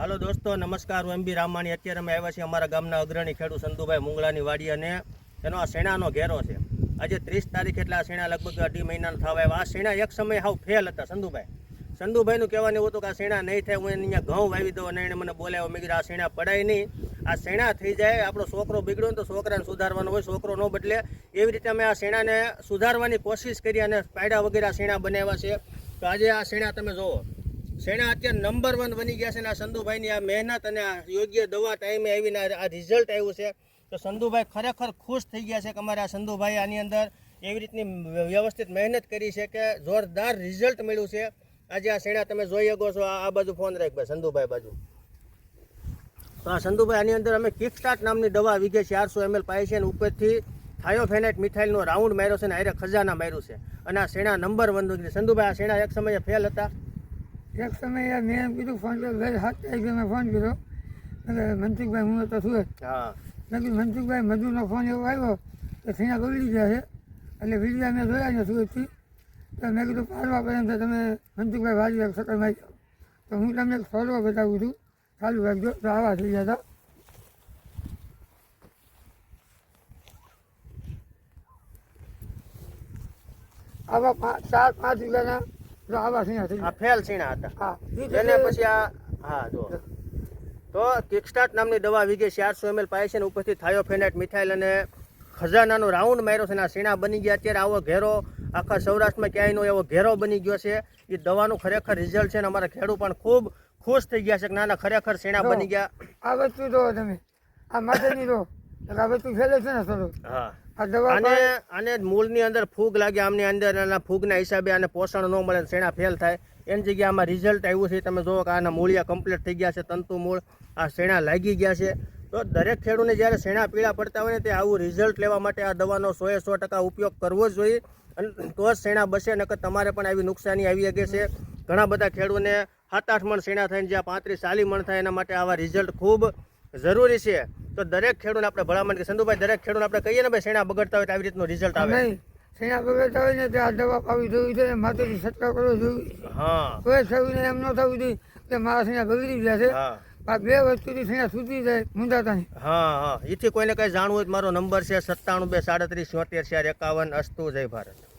હાલો દોસ્તો, નમસ્કાર. હું એમ બી રામાણી. અત્યારે અમે આવ્યા છીએ અમારા ગામના અગ્રણી ખેડૂત સંધુભાઈ મુંગળાની વાડી અને એનો આ શેણાનો ઘેરો છે. આજે ત્રીસ તારીખ એટલે આ શેણા લગભગ અઢી મહિનાનો થવા આવ્યા. આ શેણા એક સમય હાવ ફેલ હતા સંધુભાઈ સંધુભાઈનું કહેવાનું એવું હતું કે આ શેણા નહીં થાય, હું એને અહીંયા ઘઉં વાવી દઉં અને એને મને બોલાવ્યો. મેં કીધું, આ શેણા પડાય નહીં. આ શેણા થઈ જાય, આપણો છોકરો બગડ્યો તો છોકરાને સુધારવાનો હોય, છોકરો ન બદલે. એવી રીતે અમે આ શેણાને સુધારવાની કોશિશ કરી અને પાયડા વગેરે શેણા બનાવ્યા છે. તો આજે આ શેણા તમે જુઓ. શેણા અત્યારે નંબર વન બની ગયા છે અને આ સંધુભાઈની આ મહેનત અને આ યોગ્ય દવા ટાઈમે આવીને આ આ રિઝલ્ટ આવ્યું છે. તો સંધુભાઈ ખરેખર ખુશ થઈ ગયા છે કે અમારા સંધુભાઈ આની અંદર એવી રીતની વ્યવસ્થિત મહેનત કરી છે કે જોરદાર રિઝલ્ટ મળ્યું છે. આજે આ શેણા તમે જોઈ શકો છો, આ આ બાજુ ફોન રાખ ભાઈ સંધુભાઈ બાજુ. તો આ સંધુભાઈ આની અંદર અમે કિક સ્ટાર્ટ નામની દવા વીઘે ચારસો એમએલ પાય છે અને ઉપરથી થાયોફેનાઇટ મિથાઇલનો રાઉન્ડ માર્યો છે અને આયરે ખજાના માર્યું છે. અને આ શેણા નંબર વન સંધુભાઈ આ શેણા એક સમયે ફેલ હતા? એક યાર મેં એમ કીધું ફોન કર્યો. હાથ સાત તારીખે મેં ફોન કર્યો. એટલે મનસુખભાઈ હું તો છું હા. મેં કીધું મનસુખભાઈ મજૂરનો ફોન એવો આવ્યો તો સિંહા બગડી ગયા છે. એટલે વિડીયા મેં જોયા ને સુરતથી તો મેં કીધું પાડવા પડે તો તમે મનસુખભાઈ વાજી એક સકલ મારી તો હું તમને એક સોરવો બતાવું છું. ચાલુ રાખજો. તો આવા થઈ ગયા હતા. આવા પાંચ ચાર પાંચ વીઘાના તો આવા સિંહા થઈ આ ફેલ સીણા હતા. હા. એને પછી આ હા જો તો કિકસ્ટાર્ટ નામની દવા વીઘે ચારસો એમએલ પાય છે ને ઉપરથી થાયોફેનાઇટ મિથાઇલ અને ખજાનાનો રાઉન્ડ માર્યો છે ને આ શેણા બની ગયા. અત્યારે આવો ઘેરો આખા સૌરાષ્ટ્રમાં ક્યાંયનો એવો ઘેરો બની ગયો છે. એ દવાનું ખરેખર રિઝલ્ટ છે ને અમારા ખેડૂત પણ ખૂબ ખુશ થઈ ગયા છે કે ના ના ખરેખર સીણા બની ગયા. આ વસ્તુ જો તમે. આ માથેની જો આ વસ્તુ ફેલે છે ને થોડું હા. આને આને મૂળની અંદર ફૂગ લાગે આમની અંદર એના ફૂગના હિસાબે આને પોષણ ન મળે શેણા ફેલ થાય. એની જગ્યાએ આમાં રિઝલ્ટ આવ્યું છે તમે જુઓ કે આના મૂળિયા કમ્પ્લીટ થઈ ગયા છે તંતુ મૂળ આ શેણા લાગી ગયા છે. તો દરેક ખેડૂતને જ્યારે શેણા પીળા પડતા હોય ને તે આવું રિઝલ્ટ લેવા માટે આ દવાનો સો એ સો ટકા ઉપયોગ કરવો જ જોઈએ. અને તો જ શેણા બસે નકર તમારે પણ આવી નુકસાની આવી શકે છે. ઘણા બધા ખેડૂતને સાત આઠ મણ શેણા થઈને જ્યાં પાંત્રીસ ચાલીસ મણ થાય એના માટે આવા રિઝલ્ટ ખૂબ જરૂરી છે. તો દરેક ખેડૂતને આપણે ભલામણ કે સંધુભાઈ દરેક ખેડૂતને આપણે કહીએ ને ભાઈ શેણા બગડતા હોય તો આવી રીતનું રિઝલ્ટ આવે. નહીં. સેના બગડતા હોય ને તો આ દવા પાવી જોવી છે માતાજી છટકાવ કરવો જોઈએ. હા. કોઈ થયું એમ ન થવું જોઈએ કે મારા શેણા બગડી ગયા છે. આ બે વસ્તુથી સેના સુધી જાય મુંજાતા હા હા. એથી કોઈને કઈ જાણવું હોય તો મારો નંબર છે સત્તાણું બે સાડત્રીસ છોતેર ચાર એકાવન અસ્તુ જય ભારત.